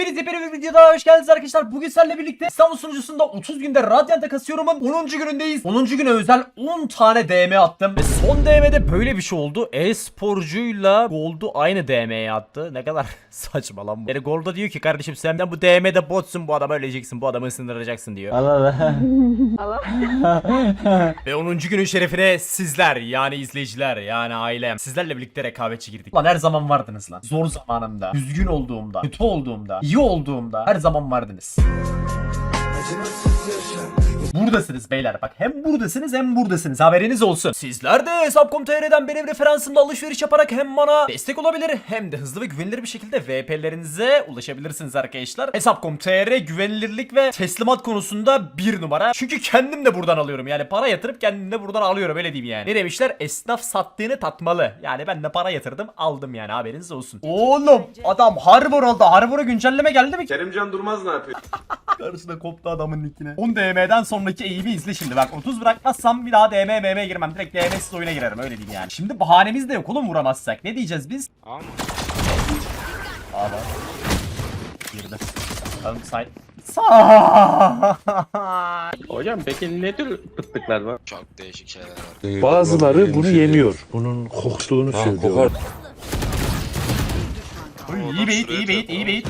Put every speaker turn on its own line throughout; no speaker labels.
Hepiniz yepyeni bir videoda hoş geldiniz arkadaşlar. Bugün sizlerle birlikte İstanbul sunucusunda 30 günde Radiant'a kasıyorumun 10. günündeyiz. 10. güne özel 10 tane DM attım. Ve son DM'de böyle bir şey oldu. E-sporcuyla Gold'u aynı DM'ye attı. Ne kadar saçma lan bu. Yani Gold'a diyor ki kardeşim sen bu DM'de botsun bu adamı öleceksin bu adamı ısındıracaksın diyor. Ve 10. günün şerefine sizler yani izleyiciler yani ailem sizlerle birlikte rekabetçi girdik. Lan her zaman vardınız lan. Zor zamanımda, üzgün olduğumda, kötü olduğumda, iyi olduğumda her zaman vardınız. Buradasınız beyler bak hem buradasınız hem buradasınız haberiniz olsun. Sizler de Hesap.com.tr'den benim referansımla alışveriş yaparak hem bana destek olabilir hem de hızlı ve güvenilir bir şekilde VP'lerinize ulaşabilirsiniz arkadaşlar. Hesap.com.tr güvenilirlik ve teslimat konusunda bir numara. Çünkü kendim de buradan alıyorum yani para yatırıp kendim de buradan alıyorum öyle diyeyim yani. Ne demişler esnaf sattığını tatmalı. Yani ben de para yatırdım aldım yani haberiniz olsun. Oğlum adam Harbor oldu. Harbor'a güncelleme geldi mi?
Kerimcan Durmaz ne yapıyor?
Karşısına koptu adamın nickine. 10 DM'den sonraki eğimi izle şimdi bak 30 bırakmazsam bir daha DM MM girmem direkt DM'siz oyuna girerim öyle diyeyim yani. Şimdi bahanemiz de yok oğlum vuramazsak ne diyeceğiz biz?
Ama.
Girdi. Bakalım say. Sa.
Hocam peki ne tür pıttıklar var?
çok değişik şeyler var.
Bazıları bunu yemiyor. Bunun koktuğunu söylüyor.
Uy, iyi bait iyi bait iyi bait.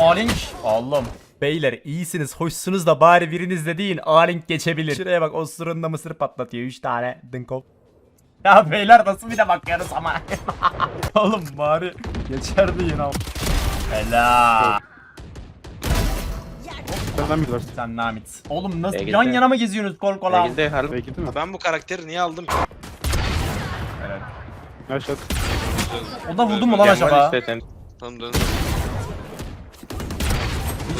A-Link. Allah'ım. Beyler iyisiniz hoşsunuz da bari biriniz de deyin A-Link geçebilir. Şuraya bak osurunda mısır patlatıyor 3 tane dinkop. Ya beyler nasıl bir de bakıyoruz ama. Oğlum bari geçerdi yine. Helal.
Senden mi var?
Sen Namit. Oğlum nasıl
Belki
yan yana mı geziyorsunuz kol kola?
Belki de harbi
Belki değil mi?
Ben bu karakteri niye aldım?
Evet.
Aşağı.
O da vurdu mu lan acaba?
işte sen.
Tamam dön.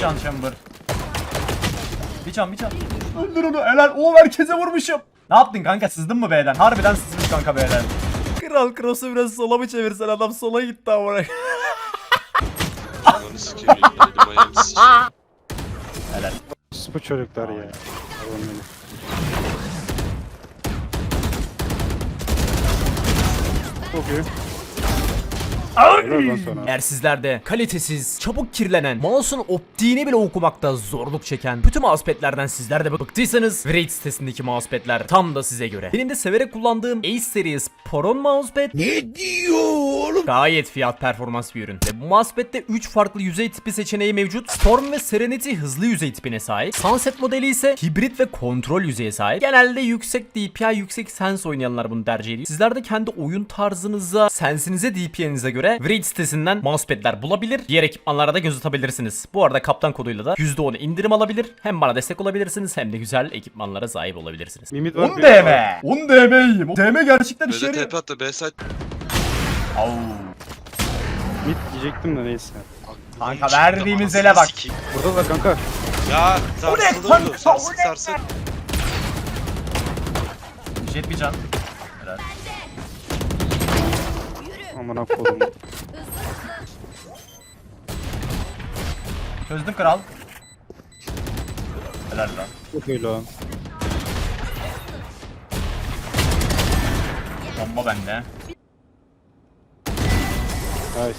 Bir can chamber. Bir can bir can. Öldür onu helal. O merkeze vurmuşum. Ne yaptın kanka sızdın mı B'den? Harbiden sızmış kanka B'den. Kral cross'u biraz sola mı çevirsen adam sola gitti ama.
Onu sikeyim. Dedim ayağımı sikeyim.
helal.
Bu çocuklar ya. Çok iyi. Helal lan sana.
Eğer sizlerde kalitesiz, çabuk kirlenen, mouse'un optiğini bile okumakta zorluk çeken bütün mousepad'lerden sizler de bıktıysanız Raid sitesindeki mousepad'ler tam da size göre. Benim de severek kullandığım Ace Series Poron mousepad ne diyor oğlum? Gayet fiyat performans bir ürün. Ve bu mousepad'de 3 farklı yüzey tipi seçeneği mevcut. Storm ve Serenity hızlı yüzey tipine sahip. Sunset modeli ise hibrit ve kontrol yüzeye sahip. Genelde yüksek DPI, yüksek sens oynayanlar bunu tercih ediyor. Sizler de kendi oyun tarzınıza, sensinize, DPI'nize göre Raid sitesinden mousepad'ler bulabilir. Diğer ekipmanlara da göz atabilirsiniz. Bu arada kaptan koduyla da %10 indirim alabilir. Hem bana destek olabilirsiniz hem de güzel ekipmanlara sahip olabilirsiniz.
Mimit var.
10 DM. 10 DM'yim. DM gerçekten işe
Böyle
yarıyor.
tepe attı. B side.
Au.
Mid diyecektim de neyse.
Kanka verdiğimiz ele bak.
Sikeyim.
Burada da kanka.
Ya sarsıldı
kanka,
bu.
Ne?
sarsın.
Jet bir can. Helal.
Aman kodum.
Çözdüm kral. Helal lan.
Çok iyi lan.
Bomba bende.
Nice.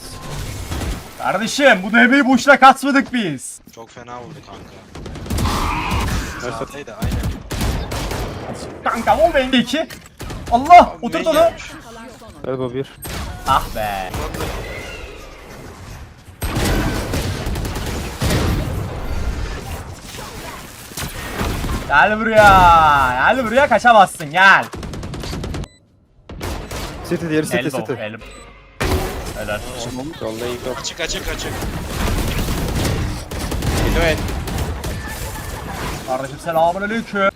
Kardeşim bu DB'yi boşuna kasmadık biz.
Çok fena vurdu kanka. Sağdaydı aynen.
Kanka ol bende iki. Allah
Main
onu.
Galiba bir.
Ah be. Gel buraya. Gel buraya kaçamazsın gel.
City diğeri City
Elbow.
City.
Elim. Helal.
Solda ilk o.
Açık açık açık.
Evet.
Kardeşim selamun aleyküm.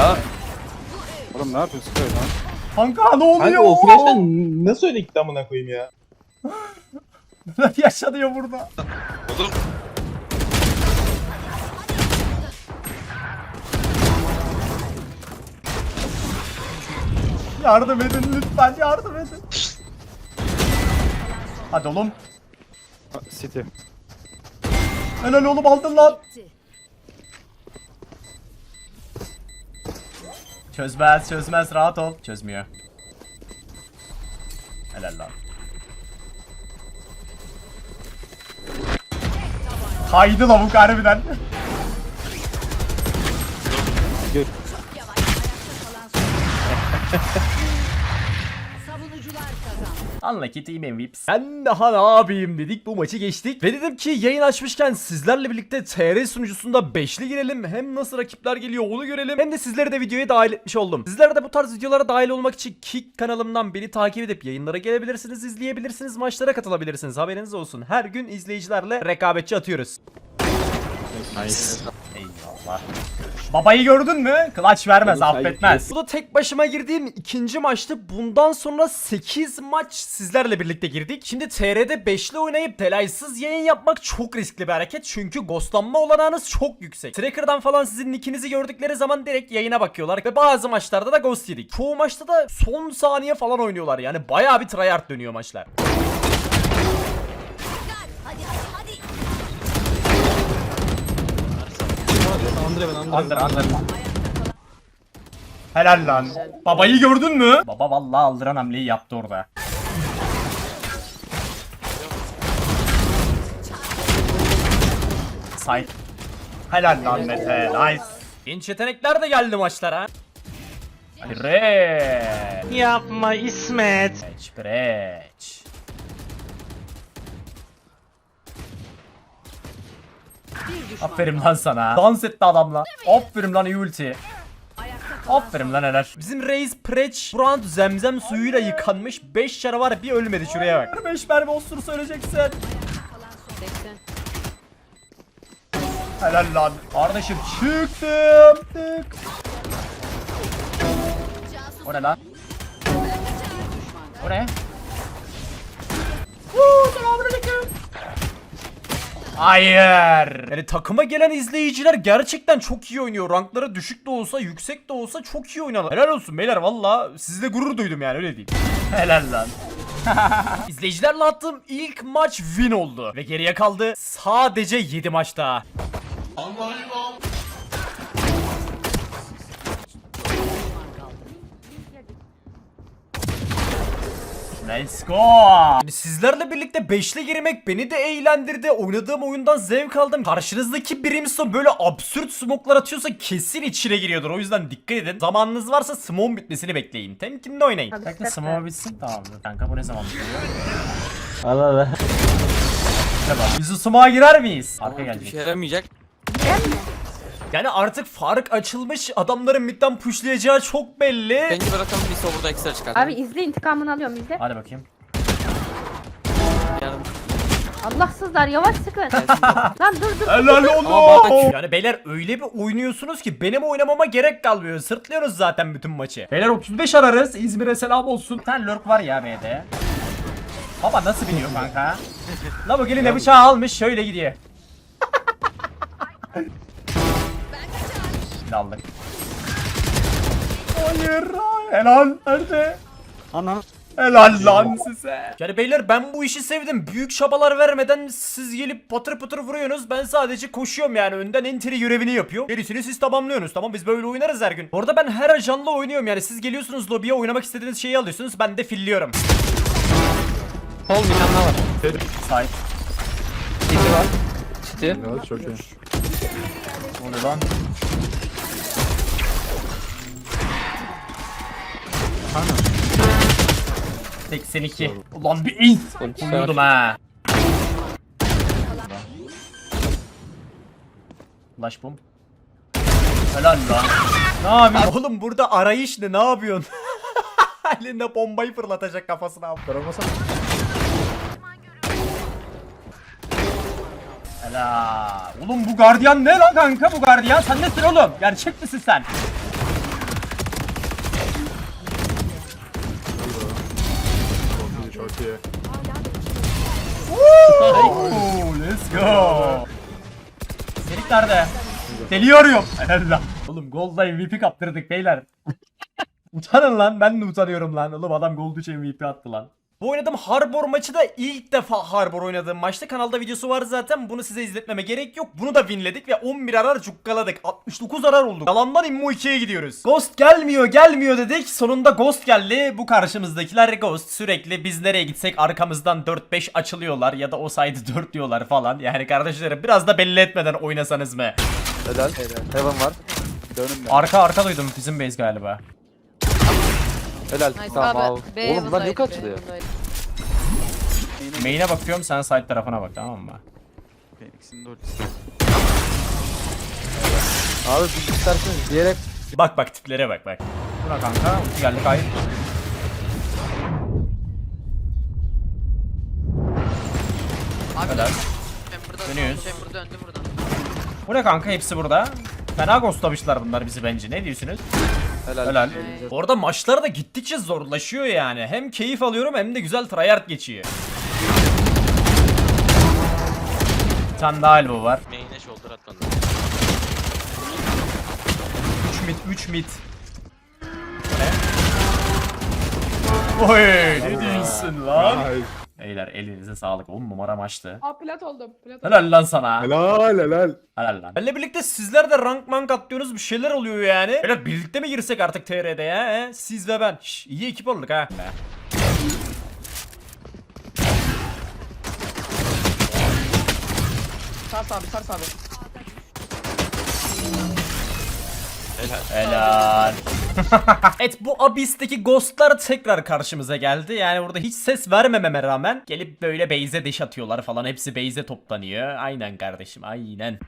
Sağ.
Oğlum ne yapıyorsun böyle lan?
Kanka ne oluyor?
Kanka o flash'tan nasıl öyle gitti amına koyayım ya?
Neler yaşanıyor burada?
Oğlum
Yardım edin lütfen yardım edin. Hadi oğlum.
City.
Helal oğlum aldın lan. Çözmez çözmez rahat ol. Çözmüyor. Helal lan. Kaydı lavuk harbiden.
Savunucular
Unlucky Team MVPs. Ben daha ne yapayım dedik bu maçı geçtik. Ve dedim ki yayın açmışken sizlerle birlikte TR sunucusunda beşli girelim. Hem nasıl rakipler geliyor onu görelim. Hem de sizleri de videoya dahil etmiş oldum. Sizler de bu tarz videolara dahil olmak için Kick kanalımdan beni takip edip yayınlara gelebilirsiniz, izleyebilirsiniz, maçlara katılabilirsiniz. Haberiniz olsun. Her gün izleyicilerle rekabetçi atıyoruz. Eyvallah. Babayı gördün mü? Clutch vermez, affetmez. Bu da tek başıma girdiğim ikinci maçtı. Bundan sonra 8 maç sizlerle birlikte girdik. Şimdi TR'de 5'li oynayıp telaysız yayın yapmak çok riskli bir hareket. Çünkü ghostlanma olanağınız çok yüksek. Tracker'dan falan sizin nickinizi gördükleri zaman direkt yayına bakıyorlar. Ve bazı maçlarda da ghost yedik. Çoğu maçta da son saniye falan oynuyorlar. Yani bayağı bir tryhard dönüyor maçlar.
Andre ben Andre.
Andır andır. Helal lan. Babayı gördün mü? Baba vallahi aldıran hamleyi yaptı orada. Say. Helal lan Mete. Nice. Genç yetenekler de geldi maçlara. Pre.
Yapma İsmet.
Preç preç.
Bir düşman.
Aferin lan sana. Dans etti adamla. Aferin lan iyi ulti. Aferin lan helal. Bizim reis Preç bu zemzem suyuyla yıkanmış 5 canavar bir ölmedi şuraya bak. 5 mermi
son. 80.
Helal lan. Kardeşim çıktım. Tık. O ne lan? O ne? Hayır. Yani takıma gelen izleyiciler gerçekten çok iyi oynuyor. Rankları düşük de olsa, yüksek de olsa çok iyi oynuyorlar. Helal olsun beyler valla. Sizle gurur duydum yani öyle diyeyim. Helal lan. İzleyicilerle attığım ilk maç win oldu. Ve geriye kaldı sadece 7 maç daha. Let's go. Yani sizlerle birlikte beşli girmek beni de eğlendirdi. Oynadığım oyundan zevk aldım. Karşınızdaki Brimstone böyle absürt smoke'lar atıyorsa kesin içine giriyordur. O yüzden dikkat edin. Zamanınız varsa smoke'un bitmesini bekleyin. Temkinli oynayın. Bekle smoke bitsin tamamdır. Kanka bu ne zaman bitiyor?
Allah Allah.
İşte bak. Biz o smoke'a girer miyiz? Arka
Bir
gelecek.
şey yaramayacak.
Yani artık fark açılmış. Adamların midden pushlayacağı çok belli.
Bence bırakalım bir sonra burada ekstra çıkar.
Abi izle intikamını alıyorum izle.
Hadi bakayım.
Yardım.
Allahsızlar yavaş sıkın. Lan dur dur.
Helal olsun. Yani beyler öyle bir oynuyorsunuz ki benim oynamama gerek kalmıyor. Sırtlıyoruz zaten bütün maçı. Beyler 35 ararız. İzmir'e selam olsun. Tane lurk var ya B'de. Baba nasıl biniyor kanka? La bu gelin de bıçağı almış şöyle gidiyor. Şimdi aldık. Hayır. Helal. Nerede?
Ana.
Helal lan size. Yani beyler ben bu işi sevdim. Büyük çabalar vermeden siz gelip patır patır vuruyorsunuz. Ben sadece koşuyorum yani. Önden entry görevini yapıyor. Gerisini siz tamamlıyorsunuz. Tamam biz böyle oynarız her gün. Bu arada ben her ajanla oynuyorum yani. Siz geliyorsunuz lobiye oynamak istediğiniz şeyi alıyorsunuz. Ben de filliyorum.
Kol bir tane var.
Sahip.
City var. City.
Ne oluyor lan? 82. Ulan bir in. Vurdum ha. Flash bomb. Helal lan. Ne yapıyorsun? Oğlum burada arayış ne? Ne yapıyorsun? Elinde bombayı fırlatacak kafasına. abi. Helal. Oğlum bu gardiyan ne lan kanka bu gardiyan? Sen nesin oğlum? Gerçek misin sen? Woo, Let's go. Serik nerede? Deli arıyorum. Helal. Oğlum Gold'da MVP kaptırdık beyler. Utanın lan ben de utanıyorum lan. Oğlum adam Gold 3 MVP attı lan. Bu oynadığım Harbor maçı da ilk defa Harbor oynadığım maçta. Kanalda videosu var zaten. Bunu size izletmeme gerek yok. Bunu da winledik ve 11 arar cukkaladık. 69 arar olduk. Yalandan Immo 2'ye gidiyoruz. Ghost gelmiyor gelmiyor dedik. Sonunda Ghost geldi. Bu karşımızdakiler Ghost. Sürekli biz nereye gitsek arkamızdan 4-5 açılıyorlar ya da o sayede 4 diyorlar falan. Yani kardeşlerim biraz da belli etmeden oynasanız mı?
Helal. Heaven var. Dönün ben.
Arka arka duydum bizim base galiba.
Helal.
Nice
Tamam al.
abi. B
Oğlum bunlar
yanındaydı,
niye
B.
Main'e bakıyorum sen side tarafına bak tamam mı?
Phoenix'in de ultisi. Abi bir isterseniz diyerek
Bak bak tiplere bak bak. Buna kanka ulti geldi kayıp.
Abi
Helal. Dönüyoruz.
Chamber döndü buradan.
Bu ne kanka hepsi burada. Fena ghostlamışlar bunlar bizi bence. Ne diyorsunuz?
Helal.
Helal.
Elinize
Orada maçlar da gittikçe zorlaşıyor yani. Hem keyif alıyorum hem de güzel tryhard geçiyor. Bir tane daha elbow var.
Main'e shoulder atmadı.
3 mid 3 mid. Bu? Oy ne diyorsun lan? Beyler elinize sağlık. 10 numara maçtı.
Aa plat oldum. Plat
Helal lan sana.
Helal helal.
Helal lan. Benle birlikte sizler de rank mank atlıyorsunuz bir şeyler oluyor yani. Beyler birlikte mi girsek artık TR'de ya? He? Siz ve ben. Şş, iyi ekip olduk ha. Be.
Sars abi sars abi.
Helal. evet bu Abyss'teki ghostlar tekrar karşımıza geldi. Yani burada hiç ses vermememe rağmen gelip böyle base'e deş atıyorlar falan. Hepsi base'e toplanıyor. Aynen kardeşim aynen.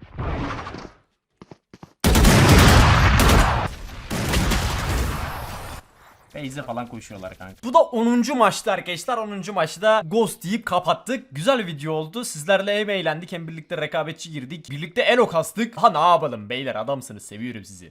Base'e falan koşuyorlar kanka. Bu da 10. maçtı arkadaşlar. 10. maçta Ghost deyip kapattık. Güzel bir video oldu. Sizlerle hem eğlendik hem birlikte rekabetçi girdik. Birlikte elo kastık. Ha ne yapalım beyler adamsınız seviyorum sizi.